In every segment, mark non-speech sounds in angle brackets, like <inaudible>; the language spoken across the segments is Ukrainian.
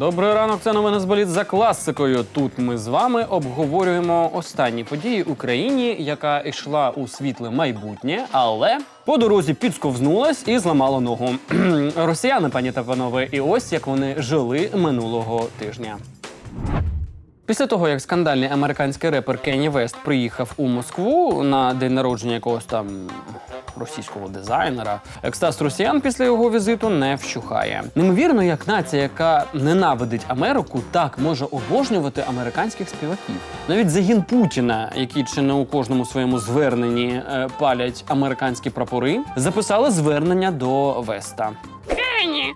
Добрий ранок, це новини з боліт за класикою. Тут ми з вами обговорюємо останні події у країні, яка йшла у світле майбутнє, але по дорозі підсковзнулась і зламала ногу. <clears throat> Росіяни, пані та панове, і ось як вони жили минулого тижня. Після того, як скандальний американський репер Кенні Вест приїхав у Москву на день народження якогось там російського дизайнера, екстаз росіян після його візиту не вщухає. Неймовірно, як нація, яка ненавидить Америку, так може обожнювати американських співаків. Навіть загін Путіна, які чи не у кожному своєму зверненні е, палять американські прапори, записали звернення до Веста. Кені.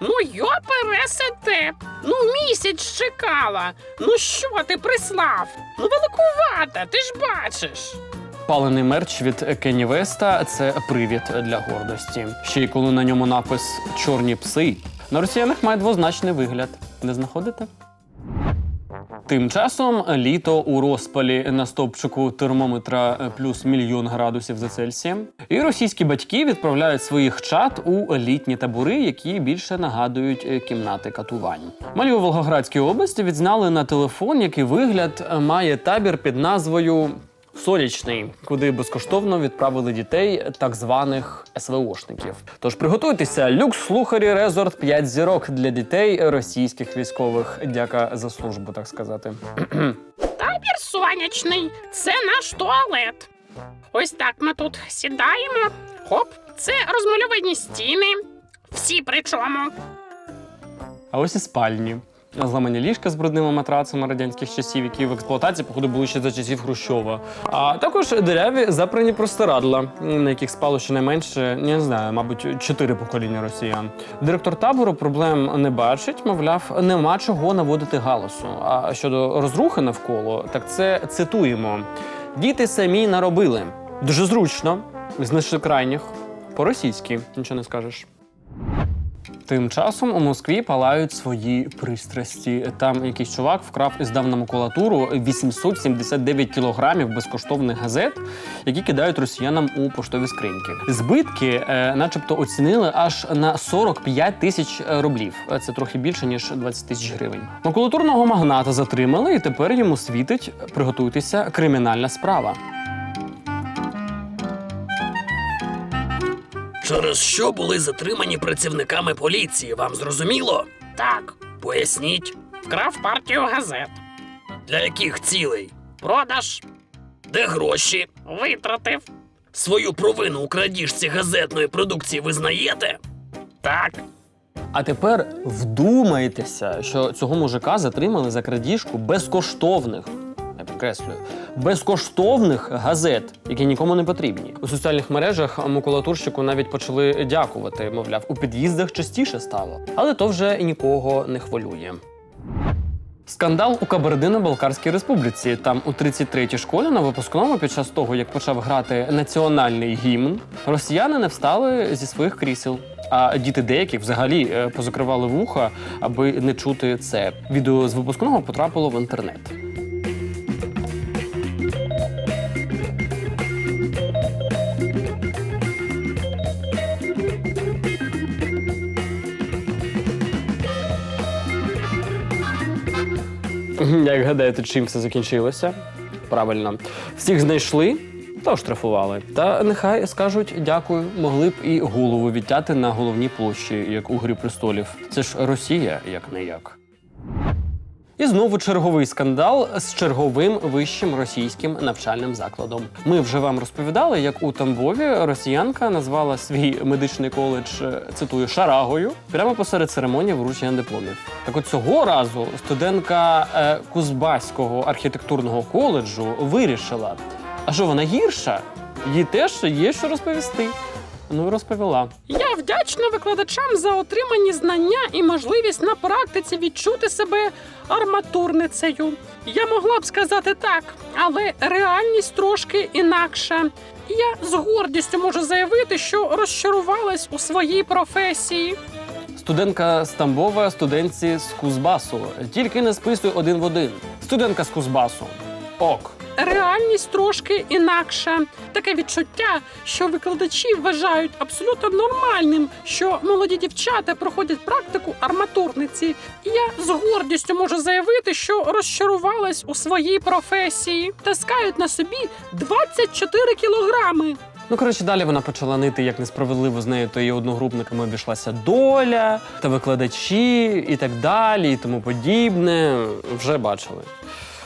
Ну, йопересете. Ну, місяць чекала. Ну що ти прислав? Ну, великувата, ти ж бачиш. Палений мерч від Кенні Веста це привід для гордості. Ще й коли на ньому напис Чорні пси. На росіянах має двозначний вигляд. Не знаходите? Тим часом літо у розпалі на стовпчику термометра плюс мільйон градусів за Цельсієм. І російські батьки відправляють своїх чат у літні табори, які більше нагадують кімнати катувань. Малі у Волгоградській області відзнали на телефон, який вигляд має табір під назвою Сонячний, куди безкоштовно відправили дітей так званих СВОшників. Тож приготуйтеся, люкс слухарі резорт 5 зірок для дітей російських військових. Дяка за службу, так сказати. <clears throat> Табір сонячний. Це наш туалет. Ось так ми тут сідаємо. Хоп, це розмальовані стіни. Всі причому. А ось і спальні. Зламані ліжка з брудними матрацами радянських часів, які в експлуатації, походу, були ще за часів Хрущова. А також дереві запрані простирадла, на яких спало щонайменше, не знаю, мабуть, чотири покоління росіян. Директор табору проблем не бачить, мовляв, нема чого наводити галасу. А щодо розрухи навколо, так це цитуємо: діти самі наробили. Дуже зручно, знайшли крайніх. По-російськи, нічого не скажеш. Тим часом у Москві палають свої пристрасті. Там якийсь чувак вкрав і здав на макулатуру 879 кілограмів безкоштовних газет, які кидають росіянам у поштові скриньки. Збитки, е, начебто, оцінили аж на 45 тисяч рублів. Це трохи більше ніж 20 тисяч гривень. Макулатурного магната затримали, і тепер йому світить. Приготуйтеся кримінальна справа. Через що були затримані працівниками поліції, вам зрозуміло? Так, Поясніть, вкрав партію газет. для яких цілей? Продаж, Де гроші? витратив. Свою провину у крадіжці газетної продукції визнаєте? Так, А тепер вдумайтеся, що цього мужика затримали за крадіжку безкоштовних. Підкреслюю, безкоштовних газет, які нікому не потрібні. У соціальних мережах макулатурщику навіть почали дякувати. Мовляв, у під'їздах частіше стало. Але то вже нікого не хвилює. Скандал у Кабардино-Балкарській республіці. Там у 33-й школі на випускному під час того, як почав грати національний гімн, росіяни не встали зі своїх крісел. А діти деяких взагалі е, позакривали вуха, аби не чути це. Відео з випускного потрапило в інтернет. Як гадаєте, чим все закінчилося? Правильно, всіх знайшли та оштрафували. Та нехай скажуть дякую, могли б і голову відтяти на головній площі, як у Грі престолів. Це ж Росія, як не як. І знову черговий скандал з черговим вищим російським навчальним закладом. Ми вже вам розповідали, як у Тамбові росіянка назвала свій медичний коледж е, цитую шарагою прямо посеред церемонії вручення дипломів. Так от цього разу студентка е, Кузбаського архітектурного коледжу вирішила, а що вона гірша? Їй теж є що розповісти. Ну, і розповіла. Я вдячна викладачам за отримані знання і можливість на практиці відчути себе арматурницею. Я могла б сказати так, але реальність трошки інакша. Я з гордістю можу заявити, що розчарувалась у своїй професії. Студентка з Тамбова, студентці з Кузбасу. Тільки не списуй один в один. Студентка з Кузбасу. Ок. Реальність трошки інакша. Таке відчуття, що викладачі вважають абсолютно нормальним, що молоді дівчата проходять практику арматурниці. І я з гордістю можу заявити, що розчарувалась у своїй професії. Таскають на собі 24 кілограми. Ну, коротше, далі вона почала нити, як несправедливо з нею, то її одногрупниками обійшлася доля, та викладачі і так далі, і тому подібне. Вже бачили.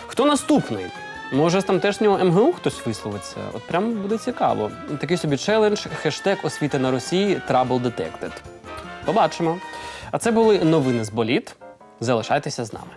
Хто наступний? Може, з тамтешнього МГУ хтось висловиться? От прямо буде цікаво. Такий собі челендж, хештег освіти на Росії Trouble Detected. Побачимо. А це були новини з боліт. Залишайтеся з нами.